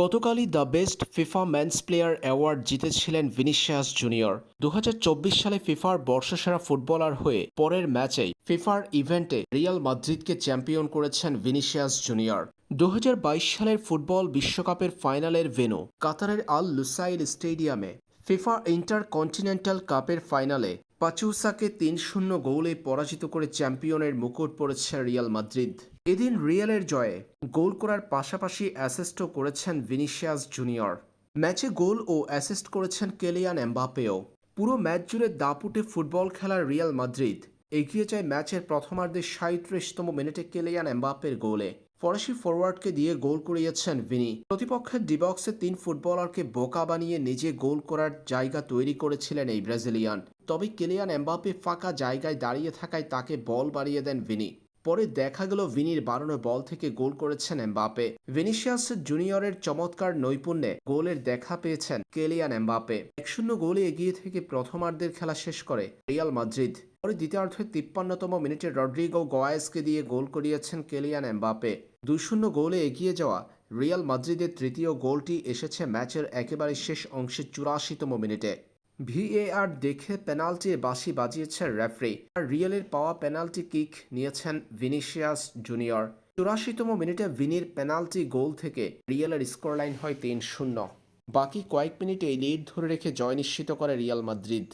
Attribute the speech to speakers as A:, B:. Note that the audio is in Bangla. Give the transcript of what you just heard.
A: গতকালই the best FIFA men's player award জিতেছিলেন ভিনিসিয়াস জুনিয়র। দু হাজার চব্বিশ সালে ফিফার বর্ষসেরা ফুটবলার হয়ে পরের ম্যাচেই ফিফার ইভেন্টে রিয়াল মাদ্রিদকে চ্যাম্পিয়ন করেছেন ভিনিসিয়াস জুনিয়র। দু হাজার বাইশ সালের ফুটবল বিশ্বকাপের ফাইনালের ভেনু কাতারের আল লুসাইল স্টেডিয়ামে ফিফা ইন্টার কন্টিনেন্টাল কাপের ফাইনালে পাচুসাকে তিন শূন্য গোলে পরাজিত করে চ্যাম্পিয়নের মুকুট পড়েছে রিয়াল মাদ্রিদ। এদিন রিয়ালের জয়ে গোল করার পাশাপাশি অ্যাসিস্টও করেছেন ভিনিসিয়াস জুনিয়র। ম্যাচে গোল ও অ্যাসিস্ট করেছেন কেলিয়ান এমবাপেও পুরো ম্যাচ জুড়ে দাপুটে ফুটবল খেলার রিয়াল মাদ্রিদ। এগিয়ে যায় ম্যাচের প্রথমার্ধে সাঁত্রিশতম মিনিটে কেলিয়ান এমবাপের গোলে। ফরাসি ফরওয়ার্ডকে দিয়ে গোল করিয়েছেন ভিনি। প্রতিপক্ষের ডিবক্সে তিন ফুটবলারকে বোকা বানিয়ে নিজে গোল করার জায়গা তৈরি করেছিলেন এই ব্রাজিলিয়ান। তবে কেলিয়ান এমবাপে ফাঁকা জায়গায় দাঁড়িয়ে থাকায় তাকে বল বাড়িয়ে দেন ভিনি। পরে দেখা গেল ভিনির বাড়ানো বল থেকে গোল করেছেন এমবাপে ভিনিসিয়াস জুনিয়রের চমৎকার নৈপুণ্যে গোলের দেখা পেয়েছেন কেলিয়ান এমবাপে এক শূন্য গোলে এগিয়ে থেকে প্রথমার্ধের খেলা শেষ করে রিয়াল মাদ্রিদ। পরে দ্বিতীয়ার্ধে তিপ্পান্নতম মিনিটে রড্রিগো গোয়ায়েসকে দিয়ে গোল করিয়েছেন কেলিয়ান এমবাপে দুই শূন্য গোলে এগিয়ে যাওয়া রিয়াল মাদ্রিদের তৃতীয় গোলটি এসেছে ম্যাচের একেবারে শেষ অংশে চুরাশিতম মিনিটে। ভিএআর দেখে পেনাল্টি বাসি বাজিয়েছে রেফারি। আর রিয়েলের পাওয়া পেনাল্টি কিক নিয়েছেন ভিনিশিয়াস জুনিয়র। চুরাশিতম মিনিটে ভিনির পেনাল্টি গোল থেকে রিয়েলের স্কোর লাইন হয় তিন শূন্য। বাকি কয়েক মিনিটে লিড ধরে রেখে জয় নিশ্চিত করে রিয়াল মাদ্রিদ।